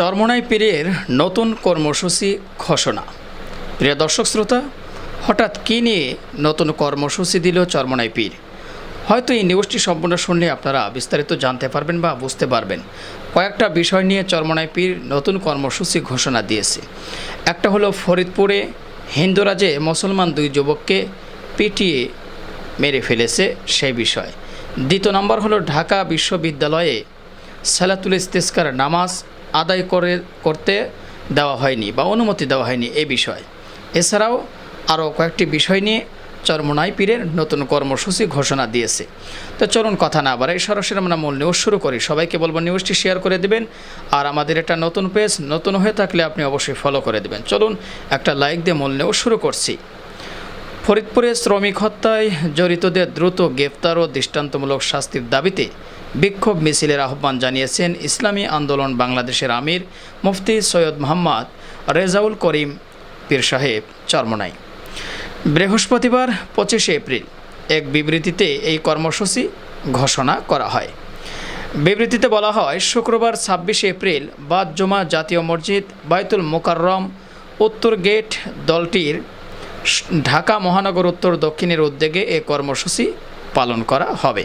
চরমনাই পীরের নতুন কর্মসূচি ঘোষণা। প্রিয় দর্শক শ্রোতা, হঠাৎ কী নিয়ে নতুন কর্মসূচি দিল চরমনাই পীর? হয়তো এই নিউজটি সম্পূর্ণ শুনলে আপনারা বিস্তারিত জানতে পারবেন বা বুঝতে পারবেন। কয়েকটা বিষয় নিয়ে চরমনাই পীর নতুন কর্মসূচি ঘোষণা দিয়েছে। একটা হলো ফরিদপুরে হিন্দুরাজে মুসলমান দুই যুবককে পিটিয়ে মেরে ফেলেছে সেই বিষয়। দ্বিতীয় নম্বর হলো ঢাকা বিশ্ববিদ্যালয়ে সালাতুল ইস্তেস্কার নামাজ আদায় করে, করতে দেওয়া হয়নি বা অনুমতি দেওয়া হয়নি এ বিষয়। এছাড়াও আরও কয়েকটি বিষয় নিয়ে চরমনাই পীরের নতুন কর্মসূচি ঘোষণা দিয়েছে। তো চলুন কথা না বাড়াই, সরাসরি আমরা মূল নিউজ শুরু করি। সবাইকে বলব নিউজটি শেয়ার করে দেবেন। আর আমাদের এটা নতুন পেজ নতুন হয়ে থাকলে আপনি অবশ্যই ফলো করে দেবেন। চলুন একটা লাইক দিয়ে মূল নিউজ শুরু করছি। ফরিদপুরে শ্রমিক হত্যায় জড়িতদের দ্রুত গ্রেফতার ও দৃষ্টান্তমূলক শাস্তির দাবিতে বিক্ষোভ মিছিলের আহ্বান জানিয়েছেন ইসলামী আন্দোলন বাংলাদেশের আমির মুফতি সৈয়দ মোহাম্মদ রেজাউল করিম পীর সাহেব চরমনাই। বৃহস্পতিবার পঁচিশে এপ্রিল এক বিবৃতিতে এই কর্মসূচি ঘোষণা করা হয়। বিবৃতিতে বলা হয়, শুক্রবার ছাব্বিশে এপ্রিল বাদ জমা জাতীয় মসজিদ বাইতুল মোকাররম উত্তর গেট দলটির ঢাকা মহানগর উত্তর দক্ষিণের উদ্যোগে এ কর্মসূচি পালন করা হবে।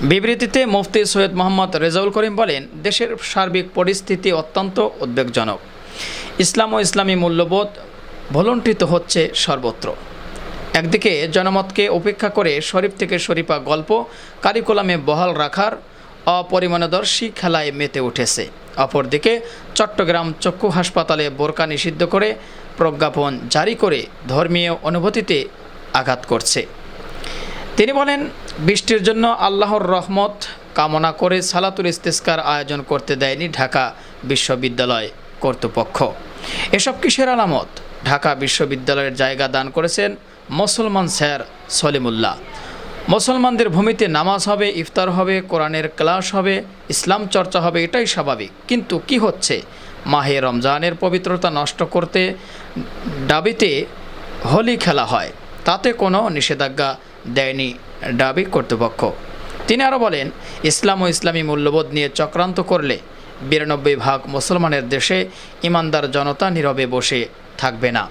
বিবৃতিতে মুফতি সৈয়দ মোহাম্মদ রেজাউল করিম বলেন, দেশের সার্বিক পরিস্থিতি অত্যন্ত উদ্বেগজনক। ইসলাম ও ইসলামী মূল্যবোধ ভলণ্ঠিত হচ্ছে সর্বত্র। একদিকে জনমতকে উপেক্ষা করে শরীফ থেকে শরীফা গল্প, কারিকুলামে বহাল রাখার অপরিমাণদর্শী খেলায় মেতে উঠেছে। অপরদিকে চট্টগ্রাম চক্ষু হাসপাতালে বোরকা নিষিদ্ধ করে প্রজ্ঞাপন জারি করে ধর্মীয় অনুভূতিতে আঘাত করছে। তিনি বলেন বৃষ্টির জন্য আল্লাহর রহমত কামনা করে সালাতুল ইস্তেস্কার আয়োজন করতে দেয়নি ঢাকা বিশ্ববিদ্যালয় কর্তৃপক্ষ। এসব কিসের আলামত? ঢাকা বিশ্ববিদ্যালয়ের জায়গা দান করেছেন মুসলমান স্যার সলিমুল্লাহ। মুসলমানদের ভূমিতে নামাজ হবে, ইফতার হবে, কোরআনের ক্লাস হবে, ইসলাম চর্চা হবে, এটাই স্বাভাবিক। কিন্তু কি হচ্ছে? মাহে রমজানের পবিত্রতা নষ্ট করতে দাবিতে হোলি খেলা হয়, তাতে কোনো নিষেধাজ্ঞা দেয়নি দাবি কর্তৃপক্ষ। তিনি আরও বলেন, ইসলাম ও ইসলামী মূল্যবোধ নিয়ে চক্রান্ত করলে বিরানব্বই ভাগ মুসলমানের দেশে ইমানদার জনতা নীরবে বসে থাকবে না।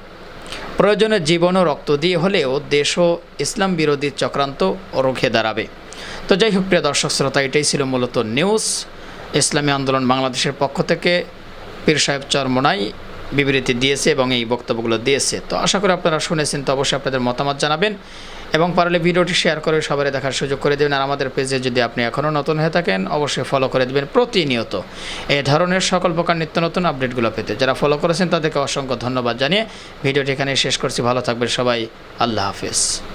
প্রয়োজনে জীবন ও রক্ত দিয়ে হলেও দেশ ও ইসলাম বিরোধী চক্রান্ত রুখে দাঁড়াবে। তো যাই হোক, প্রিয় দর্শক শ্রোতা, এটাই ছিল মূলত নিউজ। ইসলামী আন্দোলন বাংলাদেশের পক্ষ থেকে পীর সাহেব চরমনাই বিবৃতি দিয়েছে এবং এই বক্তব্যগুলো দিয়েছে। তো আশা করি আপনারা শুনেছেন, তো অবশ্যই আপনাদের মতামত জানাবেন। এবং পারলে ভিডিওটি শেয়ার করে সবাই দেখার সুযোগ করে দেবেন। আর আমাদের পেজে যদি আপনি এখনও নতুন হয়ে থাকেন, অবশ্যই ফলো করে দেবেন প্রতিনিয়ত। এই ধরনের সকল প্রকার নিত্য নতুন আপডেটগুলো পেতে। যারা ফলো করেছেন, তাদেরকে অসংখ্য ধন্যবাদ জানিয়ে ভিডিওটি এখানে শেষ করছি। ভালো থাকবেন সবাই। আল্লাহ হাফিজ।